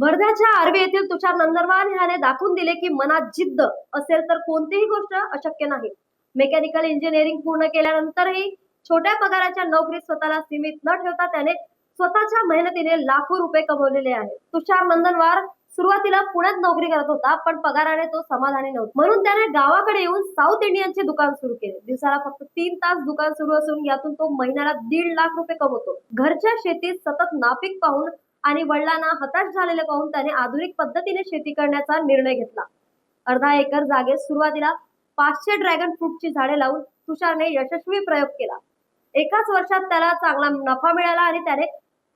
वर्ध्याच्या आर्वे येथील तुषार नंदनवार ह्याने दाखवून दिले की मनात जिद्द असेल तर कोणतीही गोष्ट अशक्य नाही. मेकॅनिकल इंजिनिअरिंग पूर्ण केल्यानंतरही छोट्या पगाराच्या नोकरीत स्वतःला सीमित न ठेवता त्याने स्वतःच्या मेहनतीने लाखो रुपये कमवलेले आहेत तुषार नंदनवार सुरुवातीला पुण्यात नोकरी करत होता पण पगाराने तो समाधानी नव्हता. म्हणून त्याने गावाकडे येऊन साऊथ इंडियनचे दुकान सुरू केले. दिवसाला फक्त तीन तास दुकान सुरू असून यातून तो महिन्याला दीड लाख रुपये कमवतो. घरच्या शेतीत सतत नापीक पाहून आणि वडिलांना हताश झालेले पाहून त्याने आधुनिक पद्धतीने शेती करण्याचा निर्णय घेतला. अर्धा एकर जागेत सुरुवातीला पाचशे ड्रॅगन फ्रूटची झाडे लावून तुषारने यशस्वी प्रयोग केला. एकाच वर्षात त्याला चांगला नफा मिळाला आणि त्याने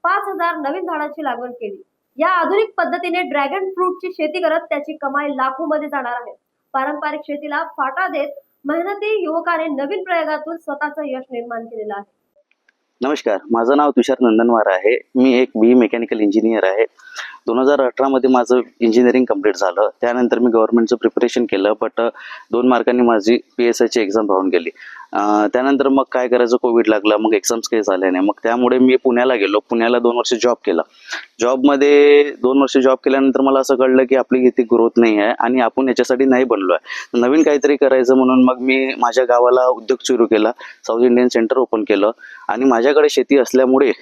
पाच हजार नवीन झाडांची लागवड केली. या आधुनिक पद्धतीने ड्रॅगन फ्रूटची शेती करत त्याची कमाई लाखो मध्ये जाणार आहे. पारंपरिक शेतीला फाटा देत मेहनती युवकाने नवीन प्रयोगातून स्वतःचं यश निर्माण केलेलं आहे. नमस्कार माझं नाव तुषार नंदनवार आहे. मी एक बी मेकॅनिकल इंजिनियर आहे. दोन हजार अठरामध्ये माझं इंजिनिअरिंग कंप्लीट झालं. त्यानंतर मी गव्हर्नमेंटचं प्रिपरेशन केलं बट दोन मार्कांनी माझी पी एस आयची एक्झाम राहून गेली. त्यानंतर मग काय करायचं? कोविड लागला मग एक्झाम्स काही झाल्या नाही. मग त्यामुळे मी पुण्याला गेलो. पुण्याला दोन वर्ष जॉब केला. जॉबमध्ये दोन वर्ष जॉब केल्यानंतर मला असं कळलं की आपली इथे ग्रोथ नाही आहे आणि आपण याच्यासाठी नाही बनलो आहे नवीन काहीतरी करायचं म्हणून मग मी माझ्या गावाला उद्योग सुरू केला. साऊथ इंडियन सेंटर ओपन केलं. आणि माझ्याकडे शेती असल्यामुळे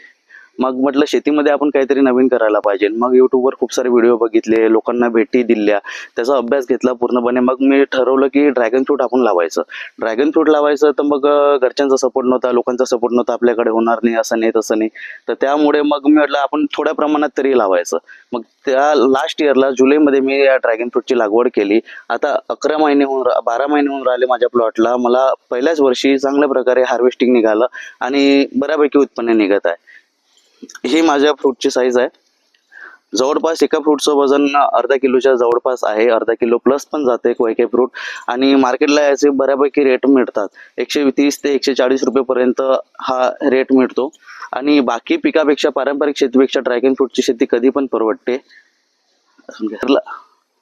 मग म्हटलं शेतीमध्ये आपण काहीतरी नवीन करायला पाहिजे. मग युट्यूबवर खूप सारे व्हिडिओ बघितले लोकांना भेटी दिल्या. त्याचा अभ्यास घेतला पूर्णपणे. मग मी ठरवलं की ड्रॅगन फ्रूट आपण लावायचं. ड्रॅगन फ्रूट लावायचं तर मग घरच्यांचा सपोर्ट नव्हता लोकांचा सपोर्ट नव्हता आपल्याकडे होणार नाही असं नाही तसं नाही. तर त्यामुळे मग मी म्हटलं आपण थोड्या प्रमाणात तरी लावायचं. मग त्या लास्ट इयरला जुलैमध्ये मी या ड्रॅगन फ्रूटची लागवड केली. आता अकरा महिने होऊन रा- बारा महिने होऊन राहिले माझ्या प्लॉटला मला पहिल्याच वर्षी चांगल्या प्रकारे हार्वेस्टिंग निघालं आणि बऱ्यापैकी उत्पन्न निघत आहे. ही माझ्या फ्रूटची साईज आहे. जवळपास एका फ्रूटचं वजन अर्धा किलोच्या जवळपास आहे. अर्धा किलो प्लस पण जाते काही काही फ्रूट आणि मार्केटला याचे बऱ्यापैकी रेट मिळतात. एकशे तीस ते एकशे चाळीस रुपयेपर्यंत हा रेट मिळतो. आणि बाकी पिकापेक्षा पारंपरिक शेतीपेक्षा ड्रॅगन फ्रूटची शेती कधी पण परवडते.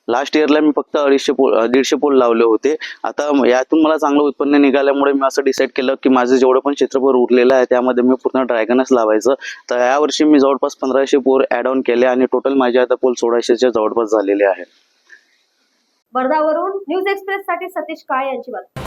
लास्ट इयरला मी फक्त अडीचशे पोल दीडशे पोल लावले होते. आता यातून मला चांगलं उत्पन्न निघाल्यामुळे मी असं डिसाईड केलं की माझं जेवढं पण क्षेत्रफळ उरलेलं आहे त्यामध्ये मी पूर्ण ड्रॅगनच लावायचं. तर यावर्षी मी जवळपास पंधराशे पोर ॲड ऑन केले आणि टोटल माझे आता पोल सोळाशेच्या जवळपास झालेले आहे. वर्धावरून न्यूज एक्सप्रेस साठी सतीश काळे यांची बातमी.